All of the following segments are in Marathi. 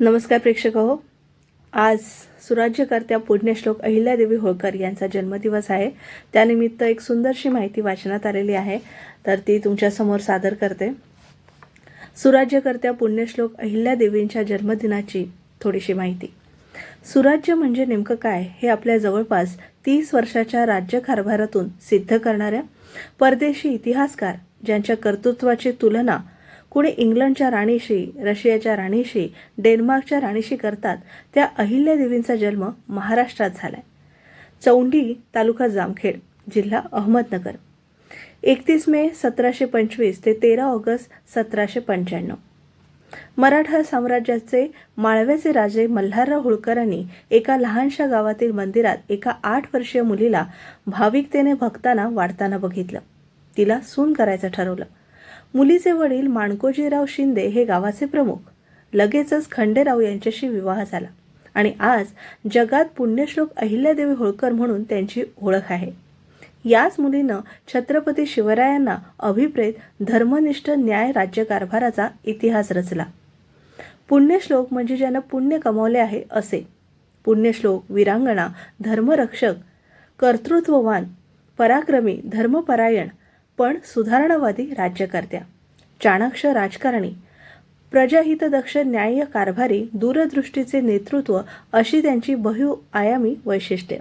नमस्कार प्रेक्षक हो. आज सुराज्यकर्त्या पुण्यश्लोक अहिल्यादेवी होळकर यांचा जन्मदिवस आहे. त्यानिमित्त एक सुंदरशी माहिती वाचण्यात आलेली आहे. तर ती तुमच्यासमोर सादर करते. सुराज्यकर्त्या पुण्यश्लोक अहिल्यादेवींच्या जन्मदिनाची थोडीशी माहिती. सुराज्य म्हणजे नेमकं काय हे आपल्या जवळपास तीस वर्षाच्या राज्यकारभारातून सिद्ध करणाऱ्या परदेशी इतिहासकार ज्यांच्या कर्तृत्वाची तुलना कुणी इंग्लंडच्या राणीशी रशियाच्या राणीशी डेन्मार्कच्या राणीशी करतात त्या अहिल्यादेवींचा जन्म महाराष्ट्रात झाला आहे चौंडी तालुका जामखेड जिल्हा अहमदनगर. एकतीस मे सतराशे पंचवीस ते तेरा ऑगस्ट सतराशे पंच्याण्णव. मराठा साम्राज्याचे माळव्याचे राजे मल्हारराव होळकरांनी एका लहानशा गावातील मंदिरात एका आठ वर्षीय मुलीला भाविकतेने भक्ताना वाढताना बघितलं. तिला सून करायचं ठरवलं. मुलीचे वडील माणकोजीराव शिंदे हे गावाचे प्रमुख. लगेचच खंडेराव यांच्याशी विवाह झाला. आणि आज जगात पुण्यश्लोक अहिल्यादेवी होळकर म्हणून त्यांची ओळख आहे. याच मुलीनं छत्रपती शिवरायांना अभिप्रेत धर्मनिष्ठ न्याय राज्यकारभाराचा इतिहास रचला. पुण्यश्लोक म्हणजे ज्यानं पुण्य कमावले आहे असे. पुण्यश्लोक वीरांगणा धर्मरक्षक कर्तृत्ववान पराक्रमी धर्मपरायण पण सुधारणावादी राज्यकर्त्या. चाणाक्ष राजकारणी. प्रजाहितदक्ष न्याय्य कारभारी दूरदृष्टीचे नेतृत्व अशी त्यांची बहुआयामी वैशिष्ट्ये.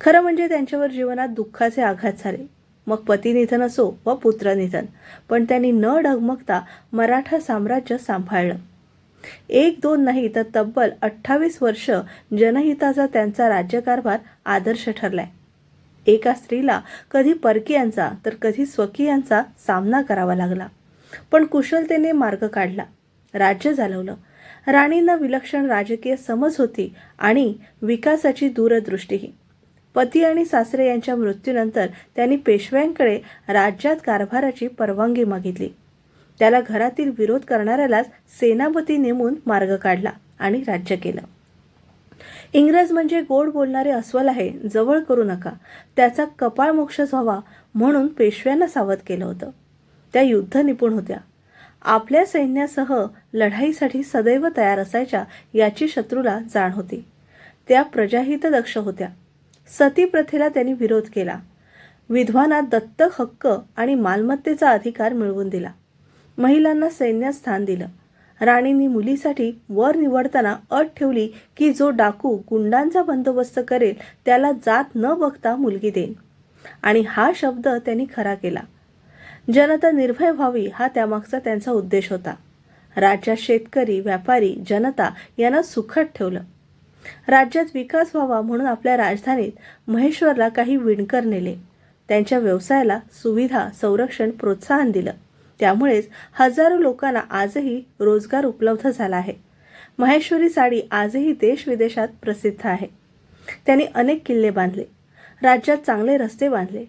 खरं म्हणजे त्यांच्यावर जीवनात दुःखाचे आघात झाले. मग पतीनिधन असो व पुत्रनिधन पण त्यांनी न डगमगता मराठा साम्राज्य सांभाळलं. एक दोन नाही तर तब्बल अठ्ठावीस वर्ष जनहिताचा त्यांचा राज्यकारभार आदर्श ठरलाय. एका स्त्रीला कधी परकीयांचा तर कधी स्वकीयांचा सामना करावा लागला. पण कुशलतेने मार्ग काढला. राज्य झालवलं राणींना विलक्षण राजकीय समज होती आणि विकासाची दूरदृष्टीही. पती आणि सासरे यांच्या मृत्यूनंतर त्यांनी पेशव्यांकडे राज्यात कारभाराची परवानगी मागितली. त्याला घरातील विरोध करणाऱ्यालाच सेनापती नेमून मार्ग काढला आणि राज्य केलं. इंग्रज म्हणजे गोड बोलणारे अस्वल आहे जवळ करू नका. त्याचा कपाळ मोक्षच व्हावा म्हणून पेशव्यांना सावध केलं होतं. त्या युद्ध निपुण होत्या. आपल्या सैन्यासह लढाईसाठी सदैव तयार असायच्या याची शत्रूला जाण होती. त्या प्रजाहित दक्ष होत्या. सती प्रथेला त्यांनी विरोध केला. विधवांना दत्तक हक्क आणि मालमत्तेचा अधिकार मिळवून दिला. महिलांना सैन्यात स्थान दिलं. राणींनी मुलीसाठी वर निवडताना अट ठेवली की जो डाकू गुंडांचा बंदोबस्त करेल त्याला जात न बघता मुलगी देईन. आणि हा शब्द त्यांनी खरा केला. जनता निर्भय व्हावी हा त्यामागचा त्यांचा उद्देश होता. राज्यात शेतकरी व्यापारी जनता यांना सुखद ठेवलं. राज्यात विकास व्हावा म्हणून आपल्या राजधानीत महेश्वरला काही विणकर नेले. त्यांच्या व्यवसायाला सुविधा संरक्षण प्रोत्साहन दिलं. त्यामुळेच हजारो लोकांना आजही रोजगार उपलब्ध झाला आहे. महेश्वरी साडी आजही देश विदेशात प्रसिद्ध आहे. त्यांनी अनेक किल्ले बांधले. राज्यात चांगले रस्ते बांधले.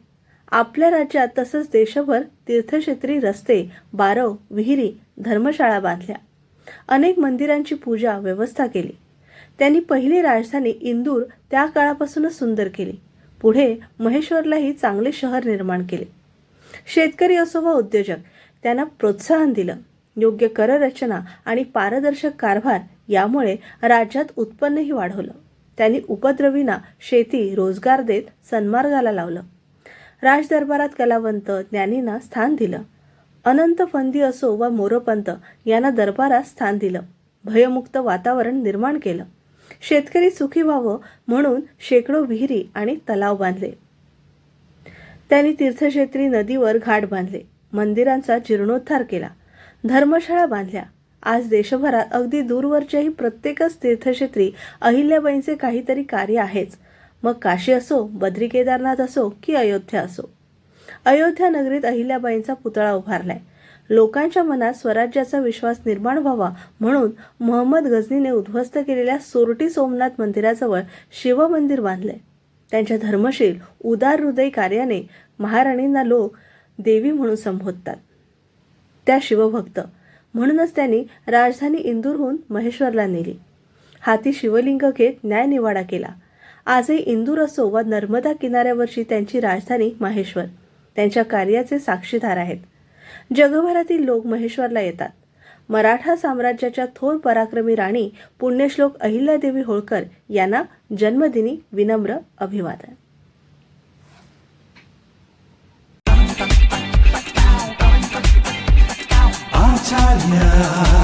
आपल्या राज्यात तसंच देशभर तीर्थक्षेत्री रस्ते बारव विहिरी धर्मशाळा बांधल्या. अनेक मंदिरांची पूजा व्यवस्था केली. त्यांनी पहिली राजधानी इंदूर त्या काळापासूनच सुंदर केली. पुढे महेश्वरलाही चांगले शहर निर्माण केले. शेतकरी असो व उद्योजक त्यांना प्रोत्साहन दिलं. योग्य कररचना आणि पारदर्शक कारभार यामुळे राज्यात उत्पन्नही वाढवलं. त्यांनी उपद्रवींना शेती रोजगार देत सन्मार्गाला लावलं. राजदरबारात कलावंत ज्ञानींना स्थान दिलं. अनंत फंदी असो व मोरपंत यांना दरबारात स्थान दिलं. भयमुक्त वातावरण निर्माण केलं. शेतकरी सुखी व्हावं म्हणून शेकडो विहिरी आणि तलाव बांधले. त्यांनी तीर्थक्षेत्री नदीवर घाट बांधले. मंदिरांचा जीर्णोद्धार केला. धर्मशाळा बांधल्या. आज देशभरात अगदी दूरवरच्याही प्रत्येकच तीर्थक्षेत्री अहिल्याबाईंचे काहीतरी कार्य आहेच. मग काशी असो बद्री केदारनाथ असो की अयोध्या असो. अयोध्या नगरीत अहिल्याबाईंचा पुतळा उभारलाय. लोकांच्या मनात स्वराज्याचा विश्वास निर्माण व्हावा म्हणून मोहम्मद गझनीने उद्ध्वस्त केलेल्या सोरटी सोमनाथ मंदिराजवळ शिवमंदिर बांधले त्यांच्या धर्मशील उदार हृदय कार्याने महाराणींना लोक देवी म्हणून संबोधतात. त्या शिवभक्त म्हणूनच त्यांनी राजधानी इंदूरहून महेश्वरला नेली. हाती शिवलिंग घेत न्यायनिवाडा केला. आजही इंदूर असो वा नर्मदा किनाऱ्यावरची त्यांची राजधानी माहेश्वर त्यांच्या कार्याचे साक्षीदार आहेत. जगभरातील लोक महेश्वरला येतात. मराठा साम्राज्याच्या थोर पराक्रमी राणी पुण्यश्लोक अहिल्यादेवी होळकर यांना जन्मदिनी विनम्र अभिवादन. Italia.